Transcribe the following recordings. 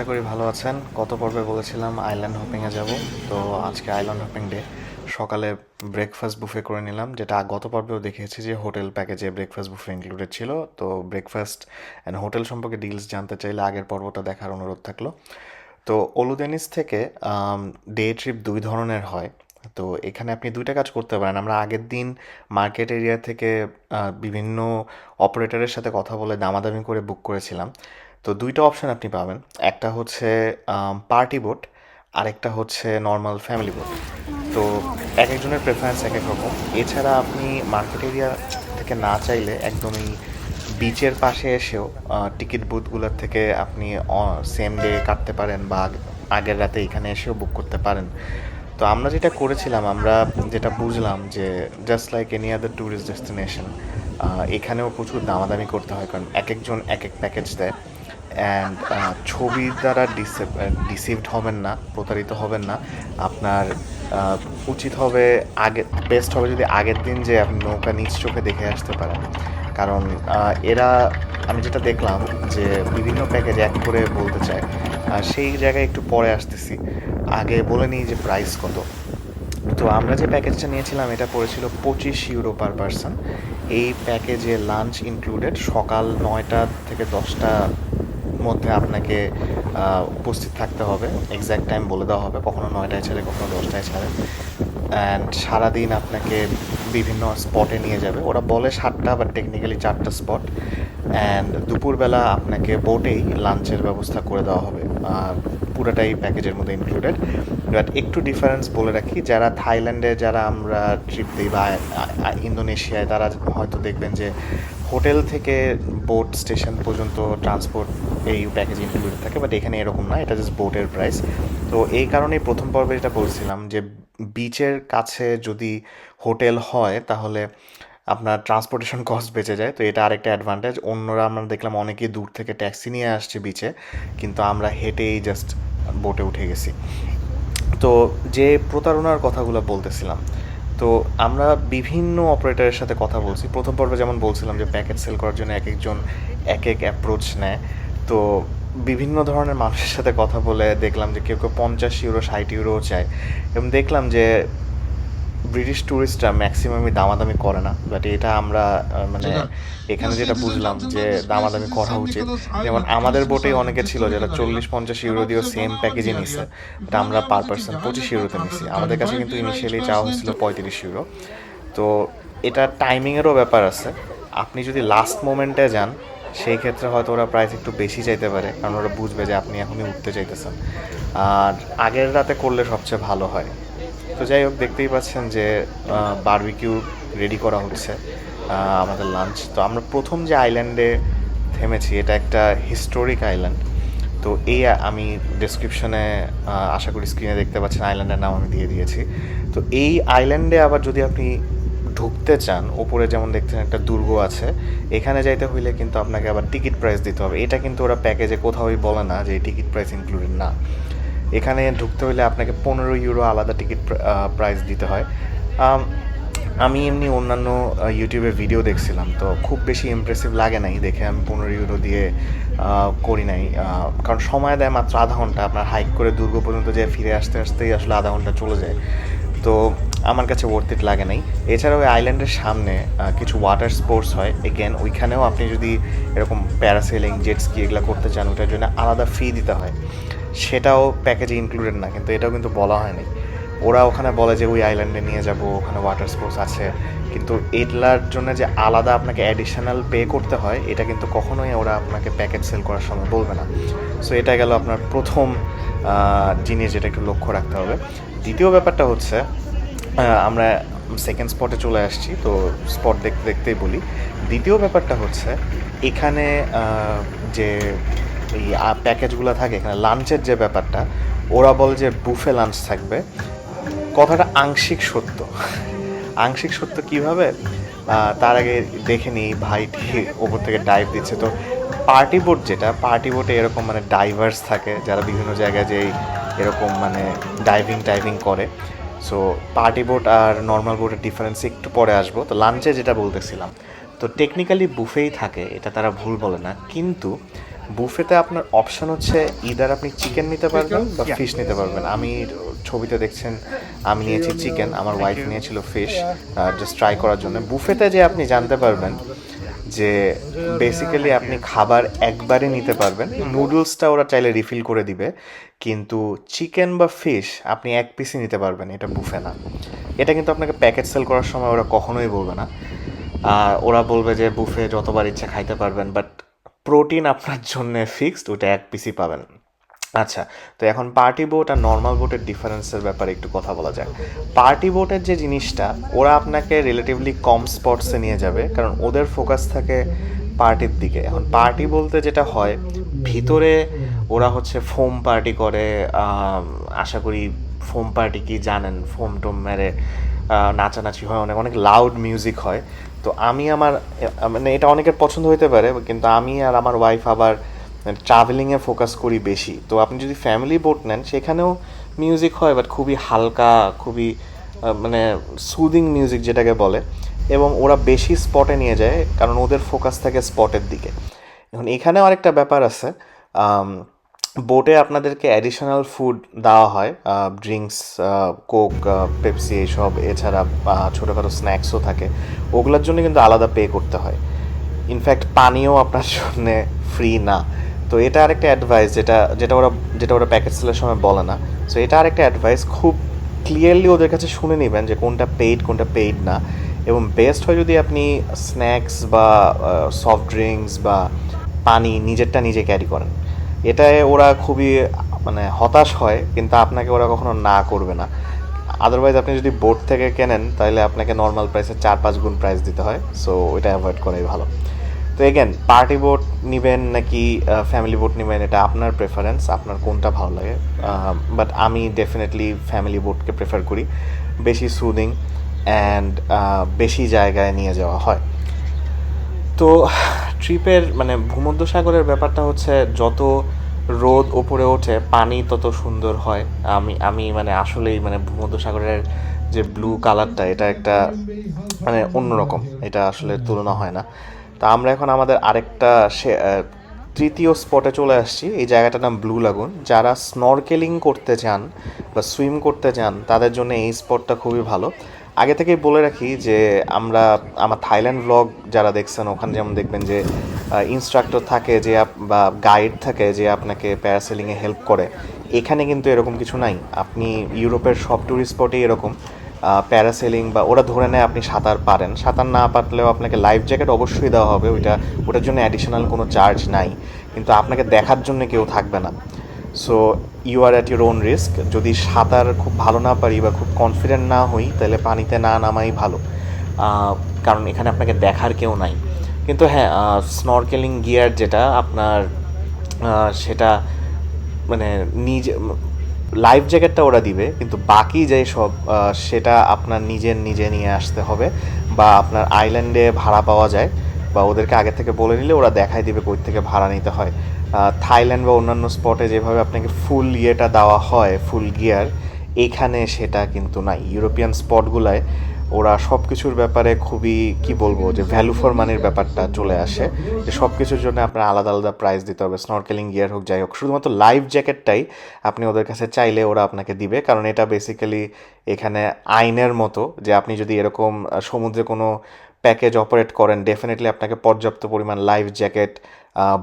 আশা করি ভালো আছেন। গত পর্বে বলেছিলাম আইল্যান্ড হপিংয়ে যাব। তো আজকে আইল্যান্ড হপিং ডে। সকালে ব্রেকফাস্ট বুফে করে নিলাম, যেটা গত পর্বেও দেখিয়েছি যে হোটেল প্যাকেজে ব্রেকফাস্ট বুফে ইনক্লুডেড ছিল। তো ব্রেকফাস্ট অ্যান্ড হোটেল সম্পর্কে ডিলস জানতে চাইলে আগের পর্বটা দেখার অনুরোধ থাকল। তো ওলুদেনিস থেকে ডে ট্রিপ দুই ধরনের হয়। তো এখানে আপনি দুইটা কাজ করতে পারেন। আমরা আগের দিন মার্কেট এরিয়া থেকে বিভিন্ন অপারেটরের সাথে কথা বলে দামাদামি করে বুক করেছিলাম। তো দুইটা অপশান আপনি পাবেন। একটা হচ্ছে পার্টি বোট আরেকটা হচ্ছে নর্মাল ফ্যামিলি বোট তো এক একজনের প্রেফারেন্স এক এক রকম। এছাড়া আপনি মার্কেট এরিয়া থেকে না চাইলে একদমই বিচের পাশে এসেও টিকিট বুথগুলোর থেকে আপনি সেম ডে কাটতে পারেন বা আগের রাতে এখানে এসেও বুক করতে পারেন। তো আমরা যেটা করেছিলাম, আমরা যেটা বুঝলাম যে just like any other tourist destination এখানেও প্রচুর দামাদামি করতে হয়। কারণ এক একজন এক এক প্যাকেজ দেয়। অ্যান্ড ছবির দ্বারা ডিসিভড হবেন না, প্রতারিত হবেন না। আপনার উচিত হবে আগে বেস্ট হবে যদি আগের দিন যে আপনি নৌকা নিজ চোখে দেখে আসতে পারেন। কারণ এরা, আমি যেটা দেখলাম যে বিভিন্ন প্যাকেজ এক করে বলতে চায়। সেই জায়গায় একটু পরে আসতেছি। আগে বলে নিই যে প্রাইস কত। তো আমরা যে প্যাকেজটা নিয়েছিলাম, এটা পড়েছিল পঁচিশ ইউরো পার পারসন এই প্যাকেজে লাঞ্চ ইনক্লুডেড সকাল নয়টা থেকে দশটা মধ্যে আপনাকে উপস্থিত থাকতে হবে। এক্স্যাক্ট টাইম বলে দেওয়া হবে। কখনো নয়টায় ছাড়ে, কখনো দশটায় ছাড়ে। অ্যান্ড সারাদিন আপনাকে বিভিন্ন স্পটে নিয়ে যাবে। ওরা বলে সাতটা বাট টেকনিক্যালি চারটা স্পট অ্যান্ড দুপুরবেলা আপনাকে বোটেই লাঞ্চের ব্যবস্থা করে দেওয়া হবে। পুরোটাই প্যাকেজের মধ্যে ইনক্লুডেড বাট একটু ডিফারেন্স বলে রাখি, যারা থাইল্যান্ডে, যারা আমরা ট্রিপ দিই বা ইন্দোনেশিয়ায়, তারা হয়তো দেখবেন যে হোটেল থেকে বোট স্টেশন পর্যন্ত ট্রান্সপোর্ট এই প্যাকেজে ইনক্লুডেড থাকে বাট এখানে এরকম না, এটা জাস্ট বোটের প্রাইস তো এই কারণেই প্রথম পর্বে যেটা বলছিলাম যে বিচের কাছে যদি হোটেল হয়, তাহলে আপনার ট্রান্সপোর্টেশন কস্ট বেঁচে যায়। তো এটা আরেকটা অ্যাডভান্টেজ অন্যরা আমরা দেখলাম অনেকেই দূর থেকে ট্যাক্সি নিয়ে আসছে বিচে কিন্তু আমরা হেঁটেই জাস্ট বোটে উঠে গেছি। তো যে প্রতারণার কথাগুলো বলতেছিলাম তো আমরা বিভিন্ন অপারেটরের সাথে কথা বলছি। প্রথম পর্বে যেমন বলছিলাম যে প্যাকেজ সেল করার জন্য এক একজন এক এক অ্যাপ্রোচ নেয়। তো বিভিন্ন ধরনের মানুষের সাথে কথা বলে দেখলাম যে কেউ কেউ পঞ্চাশ ইউরো ষাট ইউরোও চায়। এবং দেখলাম যে ব্রিটিশ ট্যুরিস্টরা ম্যাক্সিমামই দামাদামি করে না বাট এটা আমরা মানে এখানে যেটা বুঝলাম যে দামাদামি করা উচিত যেমন আমাদের বোটেই অনেকে ছিল যারা চল্লিশ পঞ্চাশ ইউরো দিয়েও সেম প্যাকেজে নিছে বাট আমরা পার পার্সন পঁচিশ ইউরোতে নিছি আমাদের কাছে কিন্তু ইনিশিয়ালি চাওয়া হয়েছিল পঁয়ত্রিশ ইউরো তো এটা টাইমিংয়েরও ব্যাপার আছে আপনি যদি লাস্ট মোমেন্টে যান সেই ক্ষেত্রে হয়তো ওরা প্রাইস একটু বেশি চাইতে পারে কারণ ওরা বুঝবে যে আপনি এখনই উঠতে চাইতেছেন আর আগের রাতে করলে সবচেয়ে ভালো হয় তো যাই হোক, দেখতেই পাচ্ছেন যে বারবিকিউ রেডি করা হচ্ছে আমাদের লাঞ্চ তো আমরা প্রথম যে আইল্যান্ডে থেমেছি, এটা একটা হিস্টোরিক আইল্যান্ড তো এই আমি ডেসক্রিপশনে আশা করি স্ক্রিনে দেখতে পাচ্ছেন আইল্যান্ডের নাম আমি দিয়ে দিয়েছি। তো এই আইল্যান্ডে আবার যদি আপনি ঢুকতে চান, ওপরে যেমন দেখছেন একটা দুর্গ আছে, এখানে যাইতে হইলে কিন্তু আপনাকে আবার টিকিট প্রাইস দিতে হবে। এটা কিন্তু ওরা প্যাকেজে কোথাওই বলে না যে টিকিট প্রাইস ইনক্লুডেড না। এখানে ঢুকতে হলে আপনাকে পনেরো ইউরো আলাদা টিকিট প্রাইস দিতে হয়। আমি এমনি অন্যান্য ইউটিউবে ভিডিও দেখছিলাম, তো খুব বেশি ইমপ্রেসিভ লাগে নাই দেখে আমি পনেরো ইউরো দিয়ে করি নাই। কারণ সময় দেয় মাত্র আধা ঘণ্টা, আপনার হাইক করে দুর্গ পর্যন্ত যে ফিরে আসতে আসতেই আসলে আধা ঘণ্টা চলে যায়। তো আমার কাছে ওয়ার্থ ইট লাগে নাই। এছাড়াও ওই আইল্যান্ডের সামনে কিছু ওয়াটার স্পোর্টস হয়। এগেন ওইখানেও আপনি যদি এরকম প্যারাসেলিং জেট স্কি এগুলো করতে চান ওটার জন্য আলাদা ফি দিতে হয়। সেটাও প্যাকেজে ইনক্লুডেড না, কিন্তু এটাও কিন্তু বলা হয়নি। ওরা ওখানে বলে যে, ওই আইল্যান্ডে নিয়ে যাব, ওখানে ওয়াটার স্পোর্টস আছে। কিন্তু এগুলার জন্য যে আলাদা আপনাকে অ্যাডিশনাল পে করতে হয়, এটা কিন্তু কখনোই ওরা আপনাকে প্যাকেজ সেল করার সময় বলবে না। সো এটা গেল আপনার প্রথম জিনিস যেটা একটু লক্ষ্য রাখতে হবে। দ্বিতীয় ব্যাপারটা হচ্ছে আমরা সেকেন্ড স্পটে চলে আসছি, তো স্পট দেখতে দেখতেই বলি। দ্বিতীয় ব্যাপারটা হচ্ছে, এখানে যে এই প্যাকেজগুলো থাকে এখানে। লাঞ্চের যে ব্যাপারটা, ওরা বলে যে বুফে লাঞ্চ থাকবে। কথাটা আংশিক সত্য। আংশিক সত্য কীভাবে? তার আগে দেখে নিই ভাইটি ওপর থেকে ডাইভ দিচ্ছে। তো পার্টি বোট যেটা পার্টি বোটে এরকম মানে ডাইভার্স থাকে, যারা বিভিন্ন জায়গায় যে এরকম মানে ডাইভিং টাইভিং করে। সো পার্টি বোট আর নর্মাল বোটের ডিফারেন্স একটু পরে আসব। তো লাঞ্চে যেটা বলতেছিলাম, তো টেকনিক্যালি বুফেই থাকে, এটা তারা ভুল বলে না। কিন্তু বুফেতে আপনার অপশন হচ্ছে ইদার আপনি চিকেন নিতে পারবেন বা ফিশ নিতে পারবেন। আমি ছবিতে দেখছেন আমি নিয়েছি চিকেন আমার ওয়াইফ নিয়েছিল ফিশ জাস্ট ট্রাই করার জন্য। বুফেতে যে আপনি জানতে পারবেন যে বেসিক্যালি আপনি খাবার একবারে নিতে পারবেন। নুডলসটা ওরা চাইলে রিফিল করে দিবে কিন্তু চিকেন বা ফিশ আপনি এক পিসই নিতে পারবেন এটা বুফে না। এটা কিন্তু আপনাকে প্যাকেট সেল করার সময় ওরা কখনোই বলবে না। আর ওরা বলবে যে বুফে যতবার ইচ্ছা খাইতে পারবেন বাট প্রোটিন আপনার জন্য ফিক্সড ওটা এক পিসি পাবেন। আচ্ছা তো এখন পার্টি বোট আর নর্মাল বোটের ডিফারেন্সের ব্যাপারে একটু কথা বলা যাক। পার্টি বোটের যে জিনিসটা, ওরা আপনাকে রিলেটিভলি কম স্পটসে নিয়ে যাবে, কারণ ওদের ফোকাস থাকে পার্টির দিকে। এখন পার্টি বলতে যেটা হয়, ভিতরে ওরা হচ্ছে ফোম পার্টি করে আশা করি ফোম পার্টি কি জানেন? ফোম টোম মেরে নাচানাচি হয়, অনেক অনেক লাউড মিউজিক হয়। তো আমি আমার মানে এটা অনেকের পছন্দ হইতে পারে, কিন্তু আমি আর আমার ওয়াইফ আবার ট্রাভেলিংয়ে ফোকাস করি বেশি। তো আপনি যদি ফ্যামিলি বোট নেন, সেখানেও মিউজিক হয় বাট খুবই হালকা, খুবই মানে সুদিং মিউজিক যেটাকে বলে, এবং ওরা বেশি স্পটে নিয়ে যায়, কারণ ওদের ফোকাস থাকে স্পটের দিকে। এখন এখানেও আরেকটা ব্যাপার আছে বোটে আপনাদেরকে অ্যাডিশনাল ফুড দেওয়া হয় ড্রিঙ্কস কোক পেপসি এইসব এছাড়া ছোটোখাটো স্ন্যাক্সও থাকে। ওগুলোর জন্য কিন্তু আলাদা পে করতে হয়। ইনফ্যাক্ট পানিও আপনার জন্য ফ্রি না। তো এটা আরেকটা অ্যাডভাইস যেটা যেটা ওরা যেটা ওরা প্যাকেজ সেলের সময় বলে না। সো এটা আরেকটা অ্যাডভাইস খুব ক্লিয়ারলি ওদের কাছে শুনে নেবেন যে কোনটা পেইড কোনটা পেইড না। এবং বেস্ট হয় যদি আপনি স্ন্যাক্স বা সফট ড্রিঙ্কস বা পানি নিজেরটা নিজে ক্যারি করেন। এটায় ওরা খুবই মানে হতাশ হয়, কিন্তু আপনাকে ওরা কখনো না করবে না। আদারওয়াইজ আপনি যদি বোর্ড থেকে কেনেন তাহলে আপনাকে নর্মাল প্রাইসে চার পাঁচ গুণ প্রাইস দিতে হয়। সো ওইটা অ্যাভয়েড করাই ভালো। তো এগেন পার্টি বোর্ড নেবেন নাকি ফ্যামিলি বোর্ড নেবেন, এটা আপনার প্রেফারেন্স আপনার কোনটা ভালো লাগে। বাট আমি ডেফিনেটলি ফ্যামিলি বোর্ডকে প্রেফার করি। বেশি সুদিং অ্যান্ড বেশি জায়গায় নিয়ে যাওয়া হয়। তো ট্রিপের মানে ভূমধ্যসাগরের ব্যাপারটা হচ্ছে যত রোদ ওপরে ওঠে, পানি তত সুন্দর হয়। আমি আমি মানে আসলেই মানে ভূমধ্যসাগরের যে ব্লু কালারটা এটা একটা মানে অন্যরকম। এটা আসলে তুলনা হয় না। তা আমরা এখন আমাদের আরেকটা তৃতীয় স্পটে চলে আসছি। এই জায়গাটার নাম ব্লু লাগুন যারা স্নরকেলিং করতে চান বা সুইম করতে চান, তাদের জন্য এই স্পটটা খুবই ভালো। আগে থেকেই বলে রাখি যে আমরা আমার থাইল্যান্ড ব্লগ যারা দেখছেন, ওখানে যেমন দেখবেন যে ইনস্ট্রাক্টর থাকে যে বা গাইড থাকে যে আপনাকে প্যারাসেলিংয়ে হেল্প করে। এখানে কিন্তু এরকম কিছু নাই। আপনি ইউরোপের সব ট্যুরিস্ট স্পটেই এরকম প্যারাসেলিং বা ওরা ধরে নেয় আপনি সাঁতার পারেন। সাঁতার না পারলেও আপনাকে লাইফ জ্যাকেট অবশ্যই দেওয়া হবে। ওইটা, ওটার জন্য অ্যাডিশনাল কোনো চার্জ নাই। কিন্তু আপনাকে দেখার জন্য কেউ থাকবে না। So you are at your own risk যদি সাঁতার খুব ভালো না পারি বা খুব কনফিডেন্ট না হই, তাহলে পানিতে না নামাই ভালো। কারণ এখানে আপনাকে দেখার কেউ নাই। কিন্তু হ্যাঁ স্নরকেলিং গিয়ার যেটা আপনার সেটা মানে নিজে লাইফ জ্যাকেটটা ওরা দিবে, কিন্তু বাকি যে সব সেটা আপনার নিজের নিজে নিয়ে আসতে হবে বা আপনার আইল্যান্ডে ভাড়া পাওয়া যায়। বা ওদেরকে আগে থেকে বলে নিলে ওরা দেখাই দিবে কই থেকে ভাড়া নিতে হয়। থাইল্যান্ড বা অন্যান্য স্পটে যেভাবে আপনাকে ফুল ইয়েটা দেওয়া হয়, ফুল গিয়ার, এখানে সেটা কিন্তু নাই। ইউরোপিয়ান স্পটগুলায় ওরা সব কিছুর ব্যাপারে খুবই, কি বলব, যে ভ্যালু ফর মানির ব্যাপারটা চলে আসে। যে সব কিছুর জন্য আপনার আলাদা আলাদা প্রাইস দিতে হবে স্নরকেলিং গিয়ার হোক, যাই হোক। শুধুমাত্র লাইফ জ্যাকেটটাই আপনি ওদের কাছে চাইলে ওরা আপনাকে দিবে, কারণ এটা বেসিক্যালি এখানে আইনের মতো যে আপনি যদি এরকম সমুদ্রে কোনো প্যাকেজ অপারেট করেন ডেফিনেটলি আপনাকে পর্যাপ্ত পরিমাণ লাইফ জ্যাকেট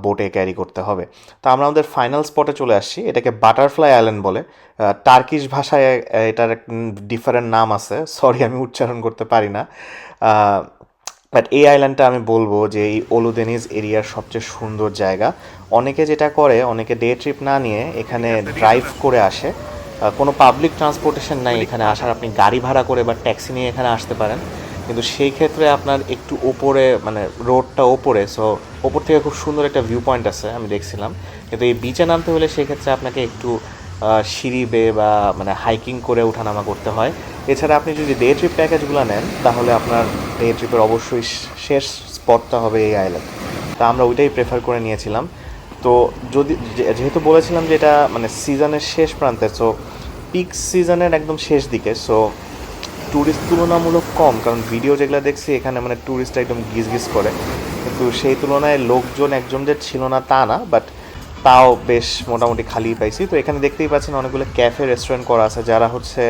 বোটে ক্যারি করতে হবে। তো আমরা আমাদের ফাইনাল স্পটে চলে আসছি এটাকে বাটারফ্লাই আইল্যান্ড বলে। টার্কিশ ভাষায় এটার ডিফারেন্ট নাম আছে সরি আমি উচ্চারণ করতে পারি না। বাট এই আইল্যান্ডটা আমি বলব যে এই ওলুদেনিজ এরিয়ার সবচেয়ে সুন্দর জায়গা। অনেকে যেটা করে অনেকে ডে ট্রিপ না নিয়ে এখানে ড্রাইভ করে আসে। কোনো পাবলিক ট্রান্সপোর্টেশন নাই এখানে আসার আপনি গাড়ি ভাড়া করে বা ট্যাক্সি নিয়ে এখানে আসতে পারেন। কিন্তু সেই ক্ষেত্রে আপনার একটু ওপরে মানে রোডটা ওপরে সো ওপর থেকে খুব সুন্দর একটা ভিউ পয়েন্ট আছে, আমি দেখছিলাম। কিন্তু এই বিচে নামতে হলে সেই ক্ষেত্রে আপনাকে একটু সিঁড়ি বেয়ে বা মানে হাইকিং করে ওঠানামা করতে হয়। এছাড়া আপনি যদি ডে ট্রিপ প্যাকেজগুলো নেন, তাহলে আপনার ডে ট্রিপের অবশ্যই শেষ স্পটটা হবে এই আইল্যান্ড তা আমরা ওইটাই প্রেফার করে নিয়েছিলাম। তো যদি যেহেতু বলেছিলাম যে এটা মানে সিজনের শেষ প্রান্তে সো পিক সিজনের একদম শেষ দিকে সো ট্যুরিস্ট তুলনামূলক কম, কারণ ভিডিও যেগুলো দেখছি এখানে মানে ট্যুরিস্ট একদম গিজ গিজ করে। কিন্তু সেই তুলনায় লোকজন একজন যে ছিল না, তা না বাট তাও বেশ মোটামুটি খালি পাইছি। তো এখানে দেখতেই পাচ্ছেন অনেকগুলো ক্যাফে রেস্টুরেন্ট করা আছে, যারা হচ্ছে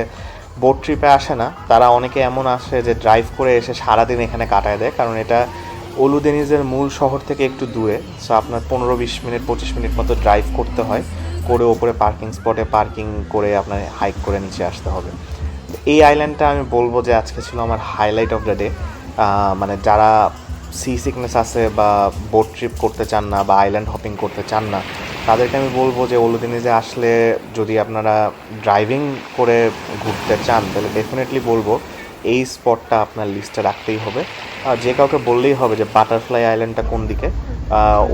বোট ট্রিপে আসে না। তারা অনেকে এমন আসে যে ড্রাইভ করে এসে সারাদিন এখানে কাটায় দেয়, কারণ এটা ওলুদেনিজের মূল শহর থেকে একটু দূরে। সো আপনার পনেরো, বিশ মিনিট, পঁচিশ মিনিট মতো ড্রাইভ করতে হয়। করে ওপরে পার্কিং স্পটে পার্কিং করে আপনার হাইক করে নিচে আসতে হবে। এই আইল্যান্ডটা আমি বলব যে আজকে ছিল আমার হাইলাইট অফ দ্য ডে মানে যারা সি সিকনেস আছে বা বোট ট্রিপ করতে চান না বা আইল্যান্ড হপিং করতে চান না, তাদেরকে আমি বলব যে ওলুদিনিজে আসলে যদি আপনারা ড্রাইভিং করে ঘুরতে চান, তাহলে ডেফিনেটলি বলব এই স্পটটা আপনার লিস্টে রাখতেই হবে। আর যে কাউকে বললেই হবে যে বাটারফ্লাই আইল্যান্ডটা কোন দিকে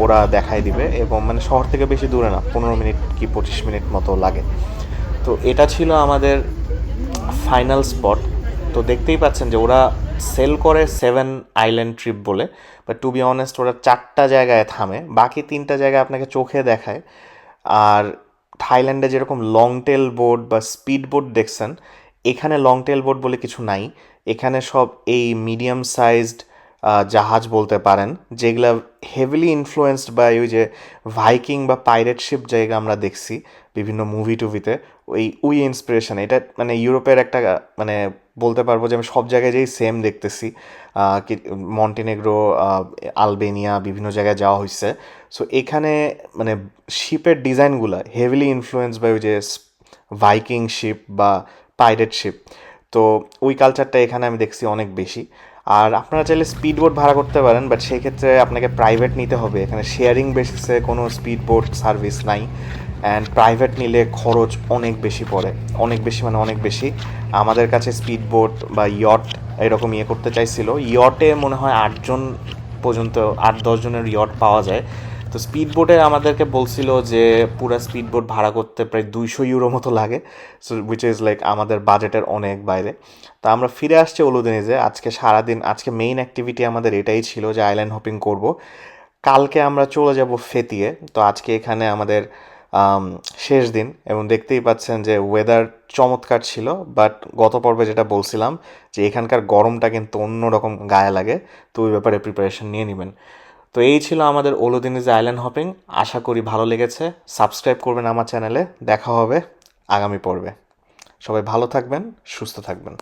ওরা দেখাই দিবে এবং মানে শহর থেকে বেশি দূরে না, পনেরো মিনিট কি পঁচিশ মিনিট মতো লাগে। তো এটা ছিল আমাদের ফাইনাল স্পট তো দেখতেই পাচ্ছেন যে ওরা সেল করে সেভেন আইল্যান্ড ট্রিপ বলে বাট টু বি অনেস্ট ওরা চারটা জায়গায় থামে, বাকি তিনটা জায়গায় আপনাকে চোখে দেখায়। আর থাইল্যান্ডে যেরকম লং টেল বোট বা স্পিড বোট দেখছেন, এখানে লং টেল বোট বলে কিছু নাই। এখানে সব এই মিডিয়াম সাইজড জাহাজ বলতে পারেন, যেগুলা হেভিলি ইনফ্লুয়েন্সড বাই ওই যে ভাইকিং বা পাইরেট শিপ জায়গা আমরা দেখছি বিভিন্ন মুভি টুভিতে। ওই উই ইন্সপিরেশন এটা মানে ইউরোপের একটা মানে বলতে পারব যে আমি সব জায়গায় যেই সেম দেখতেছি। মন্টিনেগ্রো আলবেনিয়া, বিভিন্ন জায়গায় যাওয়া হয়েছে সো এখানে মানে শিপের ডিজাইনগুলো হেভিলি ইনফ্লুয়েন্স বাই ওই যে ভাইকিং শিপ বা পাইরেট শিপ তো ওই কালচারটা এখানে আমি দেখছি অনেক বেশি। আর আপনারা চাইলে স্পিড বোট ভাড়া করতে পারেন বাট সেই ক্ষেত্রে আপনাকে প্রাইভেট নিতে হবে। এখানে শেয়ারিং বেসিসে কোনো স্পিড বোট সার্ভিস নাই। প্রাইভেট নিলে খরচ অনেক বেশি পড়ে। অনেক বেশি মানে অনেক বেশি। আমাদের কাছে স্পিড বোট বা ইয়ট এরকম ইয়ে করতে চাইছিল। ইয়টে মনে হয় আটজন পর্যন্ত আট দশজনের ইয়ট পাওয়া যায়। তো স্পিড বোটে আমাদেরকে বলছিল যে পুরো স্পিড বোট ভাড়া করতে প্রায় দুইশো ইউরো মতো লাগে। সো উইচ ইজ লাইক আমাদের বাজেটের অনেক বাইরে। তা আমরা ফিরে আসছি ওলুদিনিজে আজকে সারাদিন আজকে মেইন অ্যাক্টিভিটি আমাদের এটাই ছিল যে আইল্যান্ড হপিং করব। কালকে আমরা চলে যাব ফেতিয়ে। তো আজকে এখানে আমাদের আম, শেষ দিন এবং দেখতেই পাচ্ছেন যে ওয়েদার চমৎকার ছিল বাট গত পর্বে যেটা বলছিলাম যে এখানকার গরমটা কিন্তু অন্যরকম গায়ে লাগে, তো ওই ব্যাপারে প্রিপারেশন নিয়ে নেবেন। তো এই ছিল আমাদের ওলোদিনিজ আইল্যান্ড হপিং আশা করি ভালো লেগেছে। সাবস্ক্রাইব করবেন আমার চ্যানেলে দেখা হবে আগামী পর্বে। সবাই ভালো থাকবেন, সুস্থ থাকবেন।